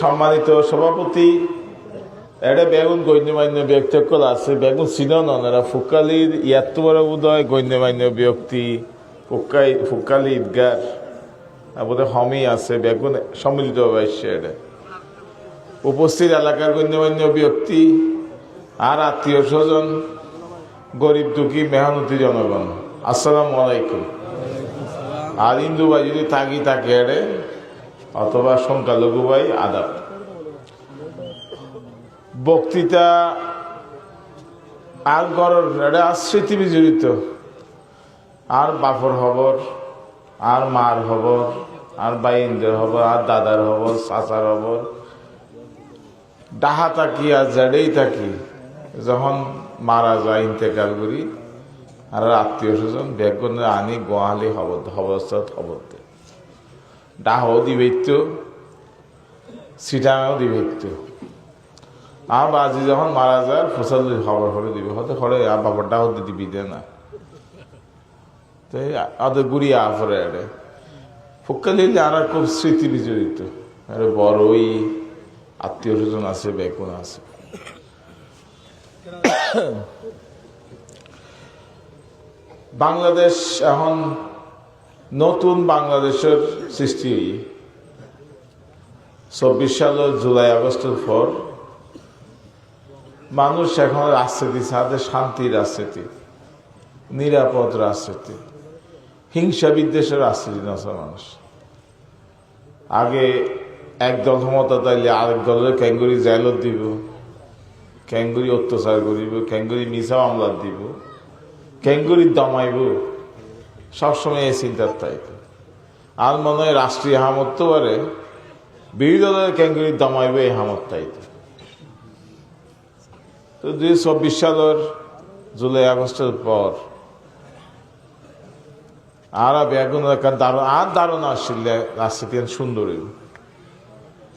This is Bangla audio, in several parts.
সম্মানিত সভাপতি এটা বেগুন গণ্যমান্য ব্যক্তিকল আছে বেগুন চিনন ওনারা ফুকালির ইয়াত্তর উদয় গণ্যমান্য ব্যক্তি ফুকাই ফুকালি ঈদগার বোধহয় হমি আছে বেগুন সম্মিলিত হয়েছে এটা উপস্থিত এলাকার গণ্যমান্য ব্যক্তি আর আত্মীয় স্বজন গরিব দুঃখী, মেহনতি জনগণ। আসসালামু আলাইকুম। আর হিন্দু ভাই যদি থাকি থাকে এড়ে, অথবা সংখ্যালঘু ভাই আদাব। বক্তৃতা আর গড়র এটা আর স্মৃতি বিজড়িত আর বাপর হবর, আর মার হবর, আর বাইন্দের হবর, আর দাদার হবর, চাচার হবর। ডাহা থাকি আর জেডেই থাকি। যখন মারা যায়, ইন্তেকাল করি, আর আত্মীয় স্বজন বেগুনে আনি গোয়ালি হবর হবস্থাত হবতে। ডাহাও দিবেত্য সিটাঙেও দিবেত্য। আর বাজি যখন মারা যায় ফসল খবর করে দিবে। হতে খড়ে আর বাবারটা দিবি দে না। তো ওদের গুড়িয়া আফরে আরে। আর খুব স্মৃতি বিজড়িত। আরে বড়ই আত্মীয় স্বজন আছে, বেগুন আছে। বাংলাদেশ এখন নতুন বাংলাদেশের সৃষ্টি। চব্বিশ সালের জুলাই আগস্টের পর মানুষ এখন রাজনীতি সাথে শান্তির রাজনীতি, নিরাপদ রাজনীতি, হিংসা বিদ্বেষের রাজনীতি নছে মানুষ। আগে এক দল ক্ষমতা তাইলে আরেক দলের ক্যাঙ্গুরি জেলত দিব। ক্যাঙ্গুরি অত্যাচার করিব, ক্যাঙ্গুরি মিশা মামলা দিব, ক্যাঙ্গুরি দমাইব, সবসময় এই চিন্তার তাই আর মনে হয় রাষ্ট্রীয় হামত্ব পারে বিরোধী দলের ক্যাঙ্গুরি দমাইব, এই হামত তাইতে তো। দুই চব্বিশ সালের জুলাই আগস্টের পর আর বেগুন একটা দারুণ আর দারুণ আসলে রাজনীতি সুন্দর।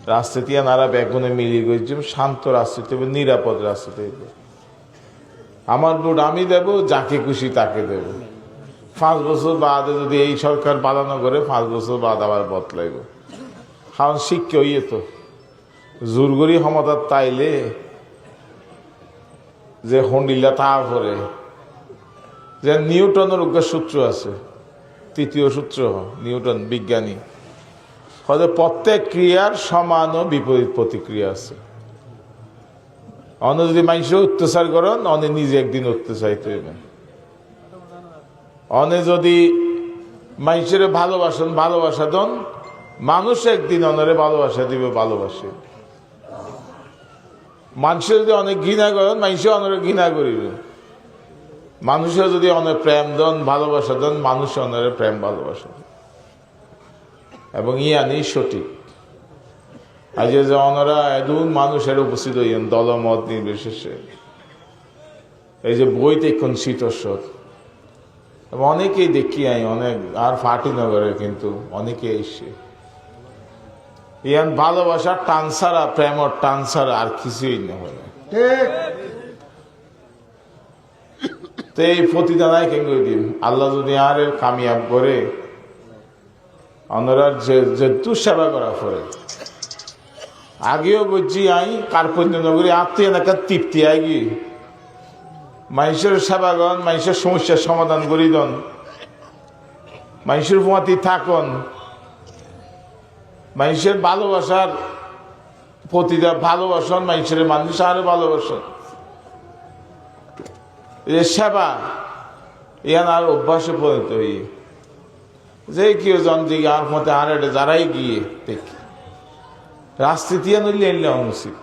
রাজনীতি আর বেগুনে মিলিয়ে গেছে শান্ত রাজনীতি হবে নিরাপদ রাজনীতি আমার ভোট আমি দেব, যাকে খুশি তাকে দেব। পাঁচ বছর বাদে যদি এই সরকার পালন করে, পাঁচ বছর বাদ আবার বদলাইব। কারণ শিক্ষা হইয়ে তো। জোরগরি ক্ষমতার তাইলে যে হন্ডিলা তা করে যে নিউটনের সূত্র আছে, তৃতীয় সূত্র, নিউটন বিজ্ঞানী। হয়তো প্রত্যেক ক্রিয়ার সমান ও বিপরীত প্রতিক্রিয়া আছে। অন্য যদি মানুষ অত্যাচার করেন অনে নিজে একদিন অত্যাচারিত হইবেন অনে যদি মানুষের ভালোবাসেন, ভালোবাসা দন, মানুষ একদিন অনরে ভালোবাসা দিবে, ভালোবাসে। মানুষে যদি অনেক ঘৃণা করেন, মানুষে অনেক ঘৃণা করিবে। মানুষে যদি অনেক প্রেম দেন, ভালোবাসা দেন, মানুষ অনেক প্রেম, ভালোবাসা। এবং ইয়ানি সঠিক। আজ যে অনরা এদুন মানুষের উপস্থিত হইয়েন দলমত নির্বিশেষে। এই যে বইতে এখন শীতস্বর। এবং অনেকেই দেখি আই অনেক আর ফাটি নগরে কিন্তু অনেকে এসে। ইয়ান ভালোবাসার টান ছাড়া প্রেমর টান ছাড়া আর কিছুই না হয়। তো এই প্রতিদানাই কেন দিন আল্লাহ যদি আর কামিয়াব করে অনরার যে যে দুঃসেবা করা পরে। আগেও বুঝছি আই, কার্পণ্য নগরী আত্মীয় নাকা তৃপ্তি আগি মানুষের সেবাগন মানুষের সমস্যার সমাধান করি দন। মানুষের ফুমাতি থাকন। মানুষের ভালোবাসার প্রতিটা ভালোবাসন মানুষের মানুষ আরও ভালোবাসন। সেবা ইয়ান আর অভ্যাসে পরিণত হই। যে কেউ জন যে আর মতে আর এটা যারাই গিয়ে দেখি। রাজনীতি নইলে এনলে অনুচিত